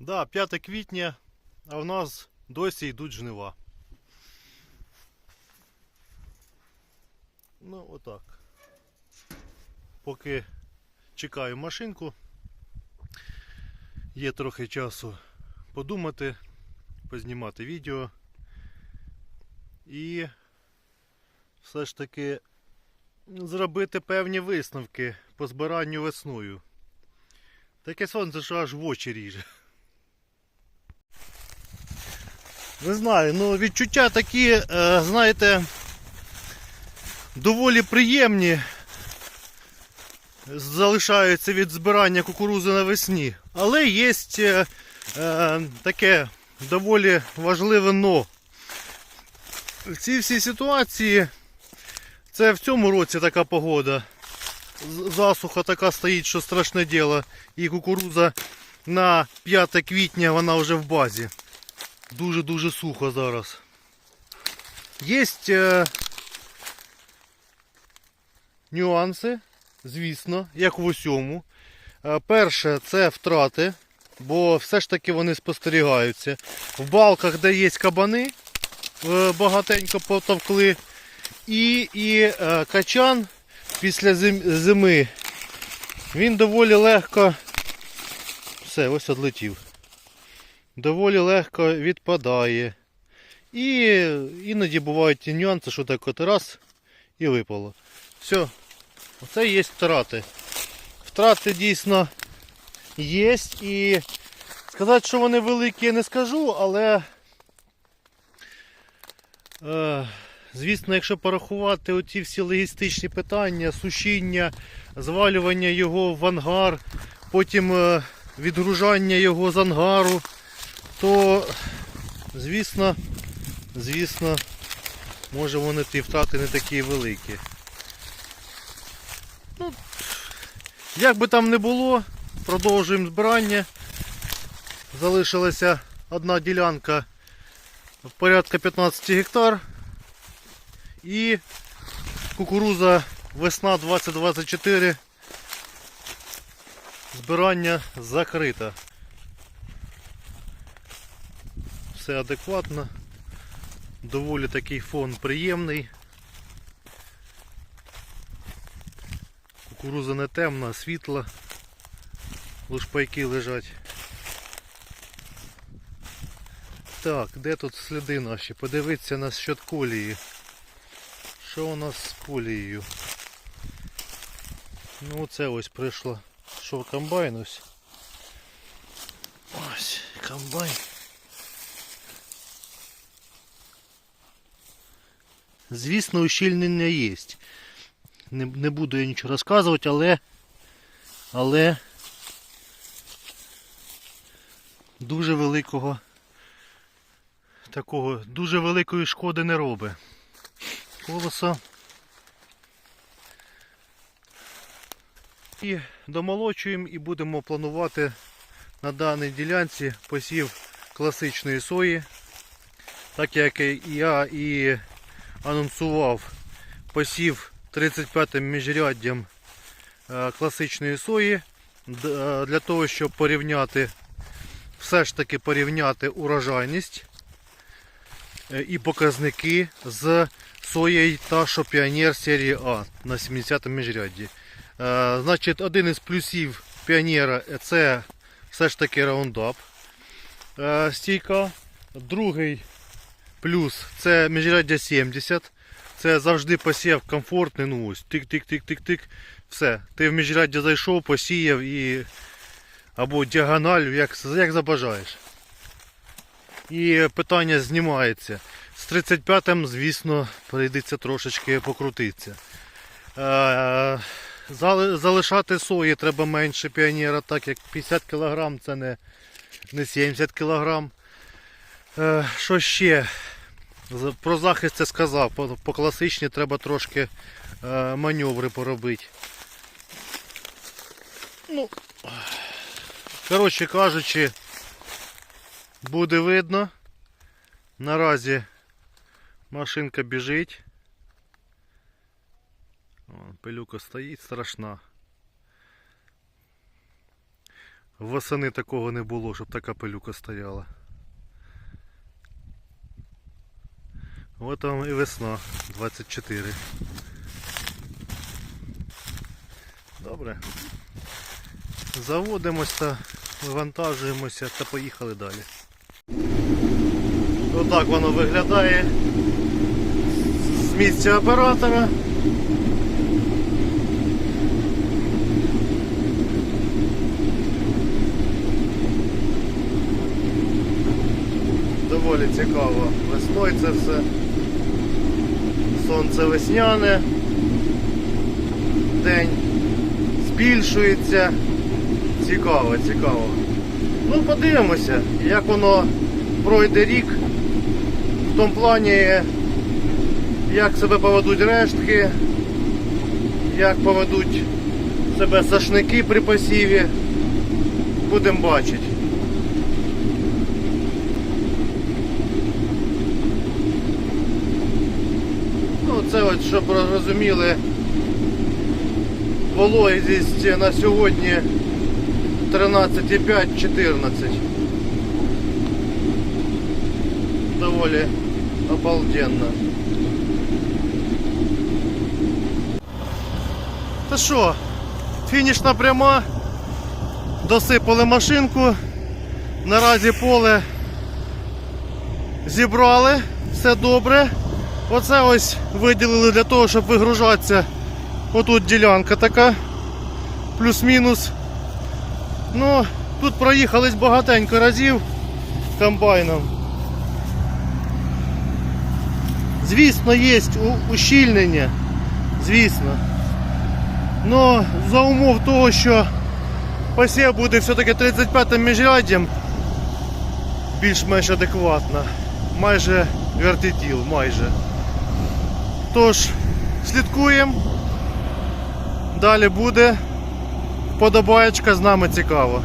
Да, 5 квітня, а в нас досі йдуть жнива. Ну, отак. Поки чекаю машинку, є трохи часу подумати, познімати відео і все ж таки зробити певні висновки по збиранню весною. Таке сонце, що аж в очі ріже. Не знаю, ну відчуття такі, е, знаєте, доволі приємні залишаються від збирання кукурузи навесні. Але є е, е, таке доволі важливе но. В цій всій ситуації це в цьому році така погода. Засуха така стоїть, що страшне діло. І кукуруза на 5 квітня вона вже в базі. Дуже-дуже сухо зараз. Є е, нюанси, звісно, як в усьому. Е, перше, це втрати, бо все ж таки вони спостерігаються. В балках, де є кабани, е, багатенько потовкли. І, і е, качан після зим- зими він доволі легко. Все, ось одлетів. Доволі легко відпадає. І іноді бувають ті нюанси, що так от раз і випало. Все, оце є втрати. Втрати дійсно є. І сказати, що вони великі, я не скажу, але. Е, Звісно, якщо порахувати оці всі логістичні питання, сушіння, звалювання його в ангар, потім е, відгружання його з ангару, то звісно, звісно, може вони ті втрати не такі великі. Ну, як би там не було, продовжуємо збирання. Залишилася одна ділянка порядка 15 гектар. І кукуруза весна 2024. Збирання закрита. Все адекватно. Доволі такий фон приємний. Кукуруза не темна, а світла. Лушпайки лежать. Так, де тут сліди наші? Подивіться на щот колії. Що у нас з колією? Ну це ось прийшло. Що комбайн ось. Ось, комбайн. Звісно, ущільнення є. Не, не буду я нічого розказувати, але. Але дуже великого такого, дуже великої шкоди не робить. Колесо. І домолочуємо і будемо планувати на даній ділянці посів класичної сої. Так як і я і анонсував посів 35-м міжряддям е, класичної сої е, для того, щоб порівняти, все ж таки порівняти урожайність е, і показники з соєю та що Піонер серії А на 70-му міжрядді. Е, Значить, один із плюсів Піонера це все ж таки раундап стійка. Другий плюс це міжряддя 70. Це завжди посів комфортний. Ну ось тик-тик-тик-тик-тик. Все. Ти в міжряддя зайшов, посіяв і або діагональ, як, як забажаєш. І питання знімається. З 35-м, звісно, прийдеться трошечки покрутитися. Е, Залишати сої треба менше піонера, так як 50 кг це не, не 70 кг. Е, Що ще? Про захист це сказав. По, по класичній треба трошки е, маневри поробити. Ну, коротше кажучи, буде видно. Наразі машинка біжить. Пилюка стоїть страшна. Восени такого не було, щоб така пилюка стояла. От вам і весна 24. Добре. Заводимось та вивантажуємося та поїхали далі. Отак воно виглядає з місця оператора. Доволі цікаво. Весною це все. Сонце весняне. День збільшується. Цікаво, цікаво. Ну, подивимося, як воно пройде рік. В тому плані, як себе поведуть рештки, як поведуть себе сашники при посіві. Будемо бачити. Ну, це от, щоб розуміли, вологість на сьогодні 13,5-14. Доволі обалденно. Та що, фінішна пряма, досипали машинку, наразі поле зібрали, все добре. Оце ось виділили для того, щоб вигружатися. Отут ділянка така, плюс-мінус. Ну, тут проїхались багатенько разів комбайном. Звісно, є ущільнення. Звісно. Но за умов того, що посів буде все-таки 35-м міжряддям більш-менш адекватно. Майже вертитіл, майже. Тож, слідкуємо. Далі буде. Подобаєчка з нами цікаво.